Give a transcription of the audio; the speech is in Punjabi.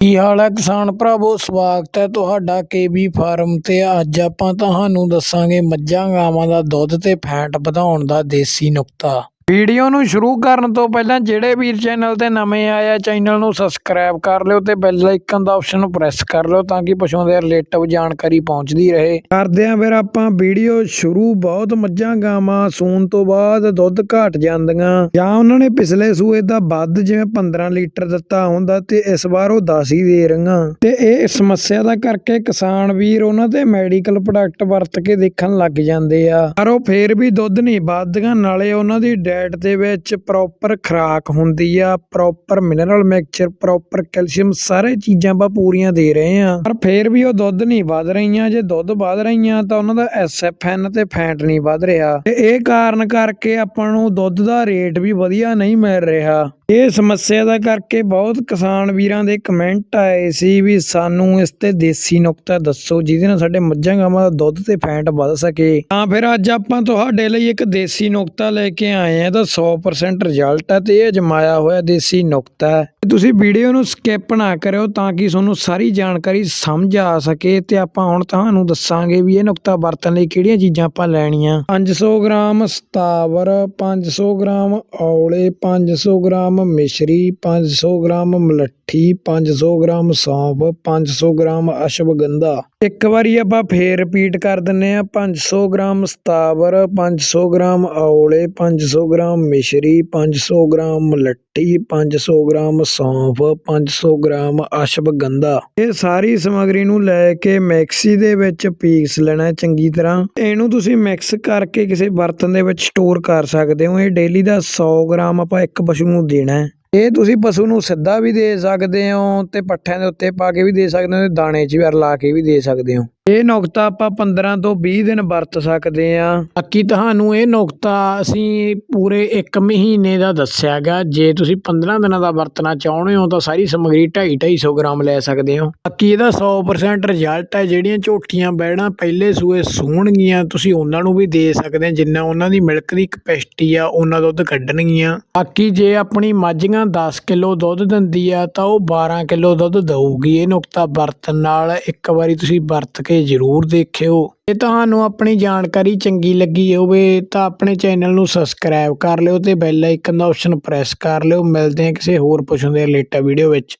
ਕੀ ਹਾਲ ਹੈ ਕਿਸਾਨ ਭਰਾਵੋ? ਸਵਾਗਤ ਹੈ ਤੁਹਾਡਾ ਕੇਬੀ ਫਾਰਮ ਤੇ। ਅੱਜ ਆਪਾਂ ਤੁਹਾਨੂੰ ਦੱਸਾਂਗੇ ਮੱਝਾਂ ਗਾਵਾਂ ਦਾ ਦੁੱਧ ਤੇ ਫੈਟ ਵਧਾਉਣ ਦਾ ਦੇਸੀ ਨੁਕਤਾ। ਵੀਡੀਓ ਨੂੰ ਸ਼ੁਰੂ ਕਰਨ ਤੋਂ ਪਹਿਲਾਂ ਜਿਹੜੇ ਵੀਰ ਚੈਨਲ ਤੇ ਨਵੇਂ ਆਏ ਚੈਨਲ ਨੂੰ ਸਬਸਕ੍ਰਾਈਬ ਕਰ ਲਿਓ ਤੇ ਬੈਲ ਆਈਕਨ ਦਾ ਆਪਸ਼ਨ ਪ੍ਰੈਸ ਕਰ ਲਿਓ ਤਾਂ ਕਿ ਪਸ਼ੂਆਂ ਦੇ ਰਿਲੇਟਿਵ ਜਾਣਕਾਰੀ ਪਹੁੰਚਦੀ ਰਹੇ। ਕਰਦੇ ਆਂ ਫਿਰ ਆਪਾਂ ਵੀਡੀਓ ਸ਼ੁਰੂ। ਬਹੁਤ ਮੱਝਾਂ ਗਾਵਾਂ ਸੂਣ ਤੋਂ ਬਾਅਦ ਦੁੱਧ ਘਟ ਜਾਂਦੀਆਂ। ਜਾਂ ਉਹਨਾਂ ਨੇ ਪਿਛਲੇ ਸੂਏ ਦਾ ਵੱਧ ਜਿਵੇਂ 15 ਲੀਟਰ ਦਿੱਤਾ ਹੁੰਦਾ ਤੇ ਇਸ ਵਾਰ ਉਹ 10 ਹੀ ਦੇ ਰਹੀਆਂ। ਤੇ ਇਹ ਸਮੱਸਿਆ ਦਾ ਕਰਕੇ ਕਿਸਾਨ ਵੀਰ ਉਹਨਾਂ ਤੇ ਮੈਡੀਕਲ ਪ੍ਰੋਡਕਟ ਵਰਤ ਕੇ ਦੇਖਣ ਲੱਗ ਜਾਂਦੇ ਆ। ਪਰ ਉਹ ਫੇਰ ਵੀ ਦੁੱਧ ਨਹੀਂ ਵੱਧਦੀਆਂ, ਨਾਲੇ ਉਹਨਾਂ ਦੀ ਫੈਟ ਦੇ ਵਿੱਚ ਪ੍ਰੋਪਰ ਖੁਰਾਕ ਹੁੰਦੀ ਆ proper mineral mixture proper calcium ਸਾਰੇ ਚੀਜ਼ਾਂ ਆਪਾਂ ਪੂਰੀਆਂ ਦੇ ਰਹੇ ਆ। ਪਰ ਫੇਰ ਵੀ ਉਹ ਦੁੱਧ ਨਹੀਂ ਵੱਧ ਰਹੀਆਂ, ਜੇ ਦੁੱਧ ਵੱਧ ਰਹੀਆਂ ਤਾਂ ਉਹਨਾਂ ਦਾ ਐਸਐਫਐਨ ਤੇ ਫੈਟ ਨਹੀਂ ਵੱਧ ਰਿਹਾ। ਤੇ ਇਹ ਕਾਰਨ ਕਰਕੇ ਆਪਾਂ ਨੂੰ ਦੁੱਧ ਦਾ ਰੇਟ ਵੀ ਵਧੀਆ ਨਹੀਂ ਮਿਲ ਰਿਹਾ। ਇਹ ਸਮੱਸਿਆ ਦਾ ਕਰਕੇ ਬਹੁਤ ਕਿਸਾਨ ਵੀਰਾਂ ਦੇ ਕਮੈਂਟ ਆਏ ਸੀ ਵੀ ਸਾਨੂੰ ਇਸ ਤੇ ਦੇਸੀ ਨੁਕਤਾ ਦੱਸੋ, ਜਿਹਦੇ ਨਾਲ ਸਾਡੇ ਮੱਝਾਂ ਗਾਵਾਂ ਦਾ ਦੁੱਧ ਤੇ ਫੈਟ ਵੱਧ ਸਕੇ। ਤਾਂ ਫਿਰ ਅੱਜ ਆਪਾਂ ਤੁਹਾਡੇ ਲਈ ਇੱਕ ਦੇਸੀ ਨੁਕਤਾ ਲੈ ਕੇ ਆਏ ਆ ਇਹਦਾ 100% ਰਿਜ਼ਲਟ ਹੈ ਤੇ ਇਹ ਅਜਮਾਇਆ ਹੋਇਆ ਦੇਸੀ ਨੁਕਤਾ ਹੈ। ਤੁਸੀਂ ਵੀਡੀਓ ਨੂੰ ਸਕਿਪ ਨਾ ਕਰਿਓ ਤਾਂ ਕਿ ਤੁਹਾਨੂੰ ਸਾਰੀ ਜਾਣਕਾਰੀ ਸਮਝ ਆ ਸਕੇ ਤੇ ਆਪਾਂ ਹੁਣ ਤੁਹਾਨੂੰ ਦੱਸਾਂਗੇ ਵੀ ਇਹ ਨੁਕਤਾ ਵਰਤਣ ਲਈ ਕਿਹੜੀਆਂ ਚੀਜ਼ਾਂ ਆਪਾਂ ਲੈਣੀਆਂ। 500 ਗ੍ਰਾਮ ਸਤਾਵਰ 500 ਗ੍ਰਾਮ ਔਲੇ 500 ਗ੍ਰਾਮ ਮਿਸ਼ਰੀ 500 ਗ੍ਰਾਮ ਮਲੱਠੀ 500 ਗ੍ਰਾਮ ਸੌਂਫ 500 ਗ੍ਰਾਮ ਅਸ਼ਵਗੰਧਾ। ਇੱਕ ਵਾਰੀ ਆਪਾਂ ਫੇਰ ਰਿਪੀਟ ਕਰ ਦਿੰਨੇ ਆ 500 ਗ੍ਰਾਮ ਸਤਾਵਰ 500 ਗ੍ਰਾਮ ਔਲੇ 500 ਗ੍ਰਾਮ ਮਿਸ਼ਰੀ 500 ਗ੍ਰਾਮ ਮਲੱਠੀ 500 ਗ੍ਰਾਮ ਸੌਂਫ 500 ਗ੍ਰਾਮ ਅਸ਼ਵਗੰਧਾ ਇਹ ਸਾਰੀ ਸਮੱਗਰੀ ਨੂੰ ਲੈ ਕੇ ਮਿਕਸੀ ਦੇ ਵਿੱਚ ਪੀਸ ਲੈਣਾ ਚੰਗੀ ਤਰ੍ਹਾਂ। ਇਹਨੂੰ ਤੁਸੀਂ ਮਿਕਸ ਕਰਕੇ ਕਿਸੇ ਬਰਤਨ ਦੇ ਵਿੱਚ ਸਟੋਰ ਕਰ ਸਕਦੇ ਹੋ। ਇਹ ਡੇਲੀ ਦਾ 100 ਗ੍ਰਾਮ ਆਪਾਂ ਇੱਕ ਪਸ਼ੂ ਨੂੰ ਦੇਣਾ ਇਹ ਤੁਸੀਂ ਪਸ਼ੂ ਨੂੰ ਸਿੱਧਾ ਵੀ ਦੇ ਸਕਦੇ ਹੋ ਤੇ ਪੱਠਿਆਂ ਦੇ ਉੱਤੇ ਪਾ ਕੇ ਵੀ ਦੇ ਸਕਦੇ ਹੋ ਤੇ ਦਾਣੇ 'ਚ ਵੀ ਰਲਾ ਕੇ ਵੀ ਦੇ ਸਕਦੇ ਹੋ। ਇਹ ਨੁਕਤਾ ਆਪਾਂ 15 ਤੋਂ 20 ਦਿਨ ਵਰਤ ਸਕਦੇ ਆ ਬਾਕੀ ਤੁਹਾਨੂੰ ਇਹ ਨੁਕਤਾ ਅਸੀਂ ਪੂਰੇ 1 ਮਹੀਨੇ ਦਾ ਦੱਸਿਆਗਾ। ਜੇ ਤੁਸੀਂ 15 ਦਿਨਾਂ ਦਾ ਵਰਤਣਾ ਚਾਹੁੰਦੇ ਹੋ ਤਾਂ ਸਾਰੀ ਸਮੱਗਰੀ 2.5 250 ਗ੍ਰਾਮ ਲੈ ਸਕਦੇ ਹੋ। ਬਾਕੀ ਇਹਦਾ 100% ਰਿਜ਼ਲਟ ਹੈ, ਜਿਹੜੀਆਂ ਝੋਟੀਆਂ ਬੈੜਾਂ ਪਹਿਲੇ ਸੂਏ ਸੂਣਗੀਆਂ, ਤੁਸੀਂ ਉਹਨਾਂ ਨੂੰ ਵੀ ਦੇ ਸਕਦੇ ਆ ਜਿੰਨਾ ਉਹਨਾਂ ਦੀ ਮਿਲਕ ਦੀ ਕਪੈਸਿਟੀ ਆ, ਉਹਨਾਂ ਦੁੱਧ ਕੱਢਣਗੀਆਂ। ਬਾਕੀ ਜੇ ਆਪਣੀ ਮੱਝੀਆਂ 10 ਕਿਲੋ ਦੁੱਧ ਦਿੰਦੀ ਆ, ਤਾਂ ਉਹ 12 ਕਿਲੋ ਦੁੱਧ ਦਊਗੀ। ਇਹ ਨੁਕਤਾ ਵਰਤਣ ਨਾਲ ਇੱਕ ਵਾਰੀ ਤੁਸੀਂ ਵਰਤ ਕੇ ਜ਼ਰੂਰ ਦੇਖਿਓ। ਜੇ ਤੁਹਾਨੂੰ ਆਪਣੀ ਜਾਣਕਾਰੀ ਚੰਗੀ ਲੱਗੀ ਹੋਵੇ ਤਾਂ ਆਪਣੇ ਚੈਨਲ ਨੂੰ ਸਬਸਕ੍ਰਾਈਬ ਕਰ ਲਿਓ ਤੇ ਬੈਲ ਆਈਕਨ ਦਾ ਆਪਸ਼ਨ ਪ੍ਰੈਸ ਕਰ ਲਿਓ। ਮਿਲਦੇ ਹਾਂ ਕਿਸੇ ਹੋਰ ਪੁੱਛਣ ਦੇ ਰਿਲੇਟਡ ਵੀਡੀਓ ਵਿੱਚ।